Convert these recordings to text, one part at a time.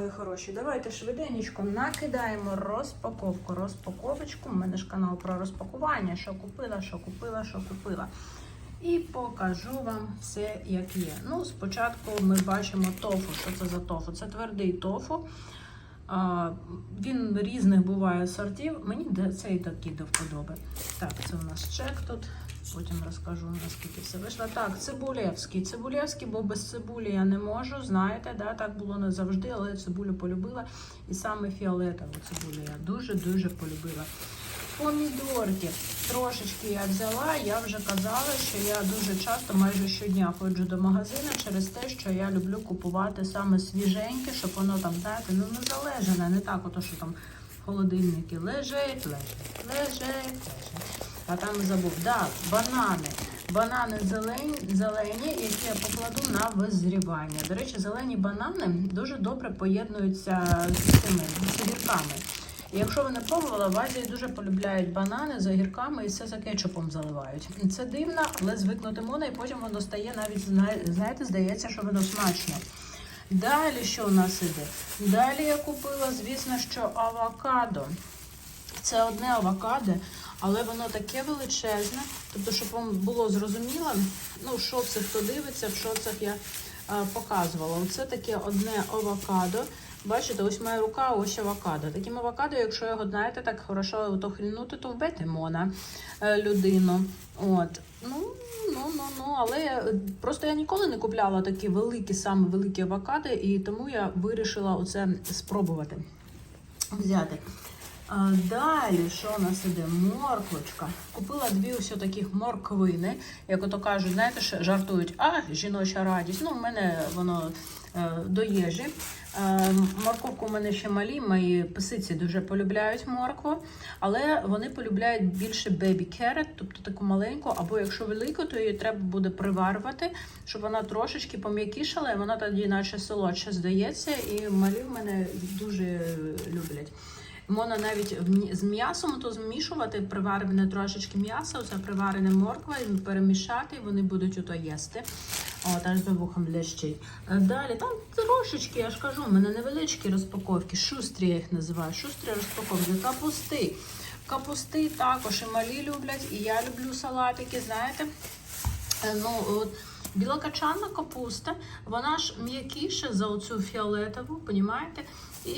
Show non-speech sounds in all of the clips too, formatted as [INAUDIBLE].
мої хороші, давайте швиденько накидаємо розпаковку. Розпаковочку. У мене ж канал про розпакування. Що купила, що купила, що купила. І покажу вам все, як є. Ну, спочатку ми бачимо тофу. Що це за тофу? Це твердий тофу. Він різних буває сортів. Мені цей такий до вподоби. Так, це у нас чек тут. Потім розкажу, наскільки все вийшло. Так, цибулєвський. Цибулєвський, бо без цибулі я не можу. Знаєте, да, так було не завжди, але цибулю полюбила. І саме фіолетову цибулю я дуже-дуже полюбила. Помідорки. Трошечки я взяла. Я вже казала, що я дуже часто, майже щодня ходжу до магазину через те, що я люблю купувати саме свіженьке, щоб воно там, знаєте, ну не залежане, не так, ото що там холодильники лежать, лежать, лежать, лежать. А там забув. Да, банани. Банани зелені, зелені, які я покладу на визрівання. До речі, зелені банани дуже добре поєднуються з цими. І якщо ви не пробували, в Азії дуже полюбляють банани з огірками і все за кетчупом заливають. Це дивно, але звикнути можна, і потім воно стає навіть, знаєте, здається, що воно смачно. Далі що у нас іде? Далі я купила, звісно, що авокадо. Це одне авокадо, але воно таке величезне. Тобто, щоб вам було зрозуміло, ну, в шоцах, хто дивиться, в шоцах я е, показувала. Оце таке одне авокадо. Бачите, ось моя рука, ось авокадо. Таким авокадо, якщо його, знаєте, так хорошо то то вбити можна е, людину. От. Ну, ну, ну, ну, але просто я ніколи не купляла такі великі, саме великі авокадо, і тому я вирішила оце спробувати взяти. Далі, що у нас іде? Морквочка. Купила дві ось таких морквини. Як ото кажуть, знаєте, жартують, а жіноча радість. Ну, в мене воно е, до їжі. Е, морковку у мене ще малі, мої писиці дуже полюбляють моркву, але вони полюбляють більше baby carrot, тобто таку маленьку, або якщо велику, то її треба буде приварювати, щоб вона трошечки пом'якішала, і вона тоді наче солодше здається, і малі в мене дуже люблять. Можна навіть з м'ясом то змішувати, приварене трошечки м'яса, оце приварене морква, перемішати, вони будуть ото їсти. От, аж за вухом лящить. Е, Далі, там трошечки, я ж кажу, у мене невеличкі розпаковки, шустрі я їх називаю, шустрі розпаковки, капусти. Капусти також і малі люблять, і я люблю салатики, знаєте. Е, Ну, от, білокачанна капуста, вона ж м'якіша за оцю фіолетову, понімаєте? І,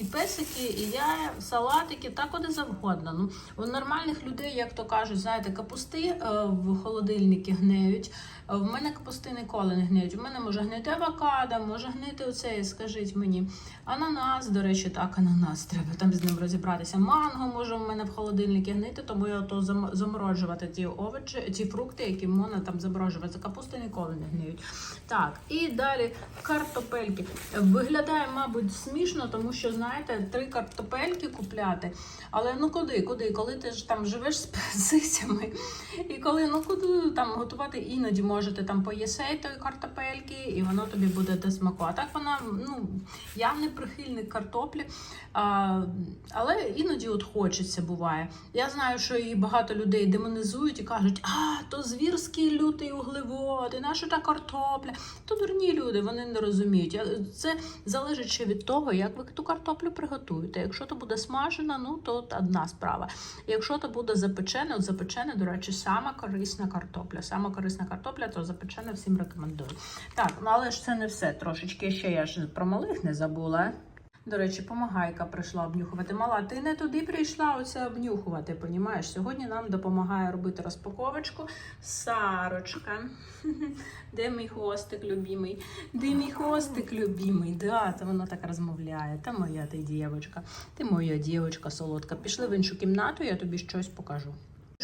і песики, і я, салатики, так куди завгодно. Ну, у нормальних людей, як то кажуть, знаєте, капусти е, в холодильники гниють. Е, В мене капусти ніколи не гниють. У мене може гнити авокадо, може гнити оцей, скажіть мені. Ананас, до речі, так, ананас, треба там з ним розібратися. Манго може в мене в холодильнику гнити, тому я то заморожувати ті овочі, ті фрукти, які можна там заморожувати. Капусти ніколи не гниють. Так, і далі картопельки. Виглядає, мабуть, смішно, тому що, знаєте, три картопельки купляти. Але ну куди, куди? Коли ти ж там живеш з песицями, [LAUGHS] і коли ну куди там готувати, іноді можете там поїсей тої картопельки, і воно тобі буде до смаку. А так вона, ну, я не прихильник картоплі, а, але іноді от хочеться буває. Я знаю, що і багато людей демонізують і кажуть, а то звірський лютий углевод, і наша та картопля. То дурні люди, вони не розуміють. Це залежить ще від того, як ви ту картоплю приготуєте. Якщо то буде смажена, ну то одна справа. Якщо то буде запечене, от запечене, до речі, сама корисна картопля. Сама корисна картопля, то запечене всім рекомендую. Так, ну але ж це не все. Трошечки ще я ж про малих не забула. До речі, помагайка прийшла обнюхувати. Мала, ти не туди прийшла оце обнюхувати, понімаєш? Сьогодні нам допомагає робити розпаковочку Сарочка. [LAUGHS] Де мій хвостик любимий? Де мій хвостик любимий? Да, то вона так розмовляє. Та моя ти дівчинка. Ти моя дівчинка солодка. Пішли в іншу кімнату, я тобі щось покажу.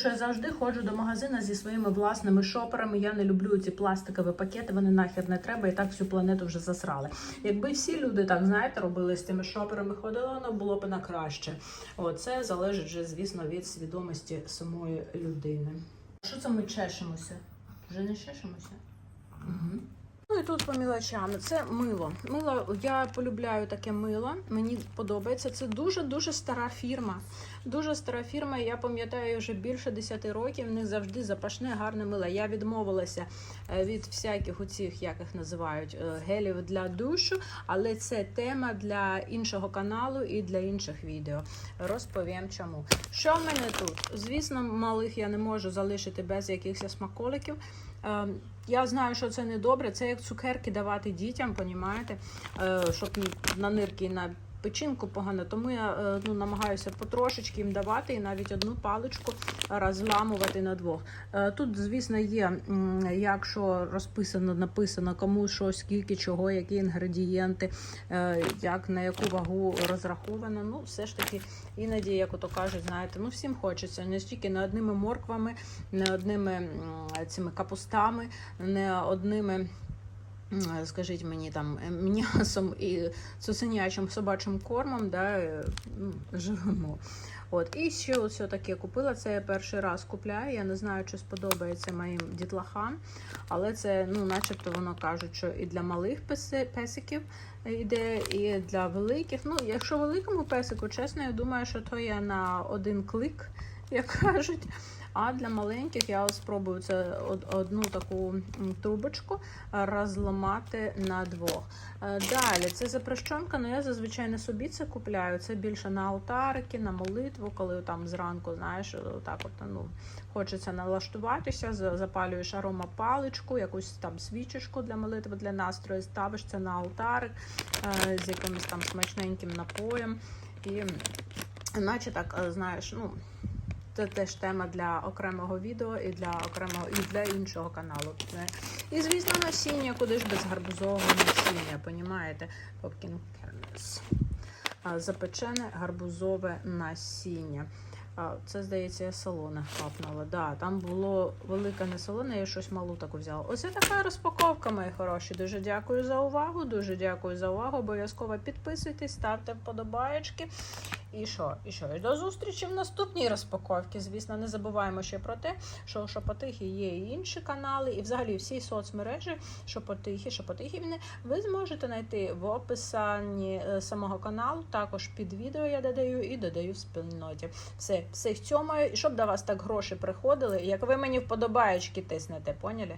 Що я завжди ходжу до магазину зі своїми власними шоперами. Я не люблю ці пластикові пакети, вони нахер не треба, і так всю планету вже засрали. Якби всі люди так знаєте робили з тими шоперами, ходили, воно було б на краще. Оце залежить вже, звісно, від свідомості самої людини. Що це ми чешемося? Вже не чешемося? Угу. І тут по мілочам. Це мило. Мило, я полюбляю таке мило. Мені подобається. Це дуже дуже стара фірма. Дуже стара фірма. Я пам'ятаю вже більше 10 років. В них завжди запашне гарне мило. Я відмовилася е, від всяких оцих, як їх називають, е, гелів для душу, але це тема для іншого каналу і для інших відео. Розповім чому. Що в мене тут? Звісно, малих я не можу залишити без якихось смаколиків. Е, Я знаю, що це не добре. Це як цукерки давати дітям, понімаєте? Е, щоб на нирки і на печінку погано. Тому я е, ну, намагаюся потрошечки їм давати і навіть одну паличку розламувати на двох. Е, Тут, звісно, є, якщо розписано, написано кому що, скільки чого, які інгредієнти, як на яку вагу розраховано. Ну, все ж таки, іноді, як ото кажуть, знаєте, ну всім хочеться не стільки не одними морквами, не одними цими капустами, не одними. Скажіть мені там е, м'ясом і цуценячим [LAUGHS] собачим кормом, да, е, ну, живемо. От, і ще ось таке купила. Це я перший раз купляю. Я не знаю, чи сподобається моїм дітлахам, але це, ну, начебто, воно кажуть, що і для малих песиків йде, і для великих. Ну, якщо великому песику, чесно, я думаю, що то є на один клик, [LAUGHS] як кажуть. А для маленьких я спробую це одну таку трубочку е, розламати на двох. Е, Далі це запрещенка, але я зазвичай не собі це купляю. Це більше на алтарики, на молитву, коли там зранку, знаєш, так от ну хочеться налаштуватися, за- запалюєш аромапаличку, якусь там свічечку для молитви, для настрою, ставиш це на алтарик е, з якимось там смачненьким напоєм. І наче так, е, знаєш, ну. Це теж тема для окремого відео і для окремого і для іншого каналу. Е, І звісно, насіння, куди ж без гарбузового насіння, понімаєте? Pumpkin kernels. Запечене гарбузове насіння. Це, здається, я солоне хапнула. Да, там було велике не солоне, я щось малу таку взяла. Ось така розпаковка, мої хороші. Дуже дякую за увагу. Дуже дякую за увагу. Обов'язково підписуйтесь, ставте вподобаєчки. І що? І що? І до зустрічі в наступній розпаковці. Звісно, не забуваємо ще про те, що у Шопотихи є і інші канали, і взагалі всі соцмережі Шопотихи, Шопотихівни ви зможете знайти в описанні е, самого каналу. Також під відео я додаю і додаю в спільноті. Все, всіх цьому, і щоб до вас так гроші приходили, як ви мені вподобаєчки тиснете, поняли?